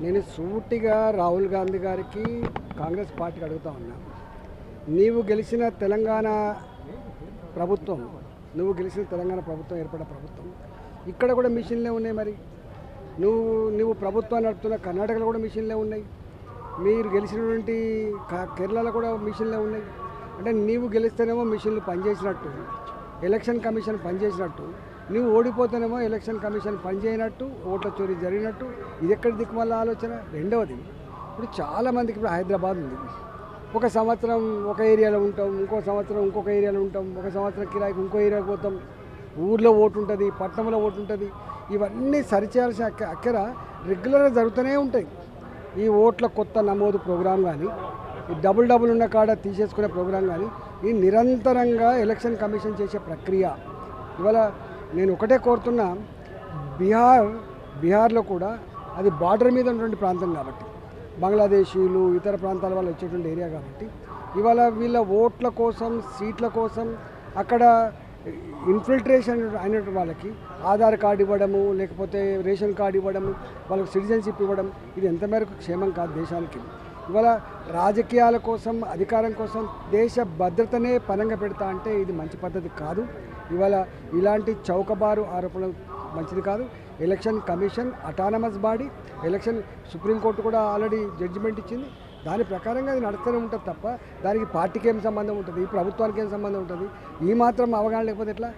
నేను సూటిగా రాహుల్ గాంధీ గారికి కాంగ్రెస్ పార్టీకి అడుగుతా ఉన్నా. నీవు గెలిచిన తెలంగాణ ప్రభుత్వం నువ్వు గెలిచిన తెలంగాణ ప్రభుత్వం ఏర్పడిన ప్రభుత్వం. ఇక్కడ కూడా మిషన్లే ఉన్నాయి మరి. నువ్వు నువ్వు ప్రభుత్వాన్ని నడుపుతున్న కర్ణాటకలో కూడా మిషన్లే ఉన్నాయి. మీరు గెలిచినటువంటి కేరళలో కూడా మిషన్లే ఉన్నాయి. అంటే నీవు గెలిస్తేనేమో మిషన్లు పనిచేసినట్టు. ఎలక్షన్ కమిషన్ పనిచేసినట్టు నువ్వు ఓడిపోతేనేమో ఎలక్షన్ కమిషన్ పనిచేయనట్టు ఓట్ల చోరీ జరిగినట్టు ఇది ఎక్కడ దిక్కుమల్ల ఆలోచన? రెండవది ఇప్పుడు చాలామందికి ఇప్పుడు హైదరాబాద్ ఉంది. ఒక సంవత్సరం ఒక ఏరియాలో ఉంటాం ఇంకో సంవత్సరం ఇంకొక ఏరియాలో ఉంటాం ఒక సంవత్సరం కిరాయికి ఇంకో ఏరియాకి పోతాం ఊర్లో ఓటు ఉంటుంది పట్టణంలో ఓటు ఉంటుంది ఇవన్నీ సరిచేయాల్సిన అక్క రెగ్యులర్గా జరుగుతూనే ఉంటాయి. ఈ ఓట్ల కొత్త నమోదు ప్రోగ్రాం కానీ డబుల్ డబుల్ ఉన్న కాడ తీసేసుకునే ప్రోగ్రాం కానీ ఈ నిరంతరంగా ఎలక్షన్ కమిషన్ చేసే ప్రక్రియ. ఇవాళ నేను ఒకటే కోరుతున్నా బీహార్ బీహార్లో కూడా అది బార్డర్ మీద ఉన్నటువంటి ప్రాంతం కాబట్టి బంగ్లాదేశీలు ఇతర ప్రాంతాల వాళ్ళు వచ్చేటువంటి ఏరియా కాబట్టి ఇవాళ వీళ్ళ ఓట్ల కోసం సీట్ల కోసం అక్కడ ఇన్ఫిల్ట్రేషన్ అయినటువంటి వాళ్ళకి ఆధార్ కార్డు ఇవ్వడము లేకపోతే రేషన్ కార్డు ఇవ్వడము వాళ్ళకి సిటిజన్షిప్ ఇవ్వడం ఇది ఎంత మేరకు క్షేమం కాదు దేశానికి. ఇవాళ రాజకీయాల కోసం అధికారం కోసం దేశ భద్రతనే పనంగా పెడతా అంటే ఇది మంచి పద్ధతి కాదు. ఇవాళ ఇలాంటి చౌకబారు ఆరోపణలు మంచిది కాదు. Election commission autonomous body election supreme court కూడా ఆల్రెడీ జడ్జిమెంట్ ఇచ్చింది. దాని ప్రకారంగా అది నడుస్తూనే ఉంటుంది తప్ప దానికి పార్టీకి ఏం సంబంధం ఉంటుంది? ఈ ప్రభుత్వానికి ఏం సంబంధం ఉంటుంది? ఈ మాత్రం అవగాహన లేకపోతే ఎట్లా?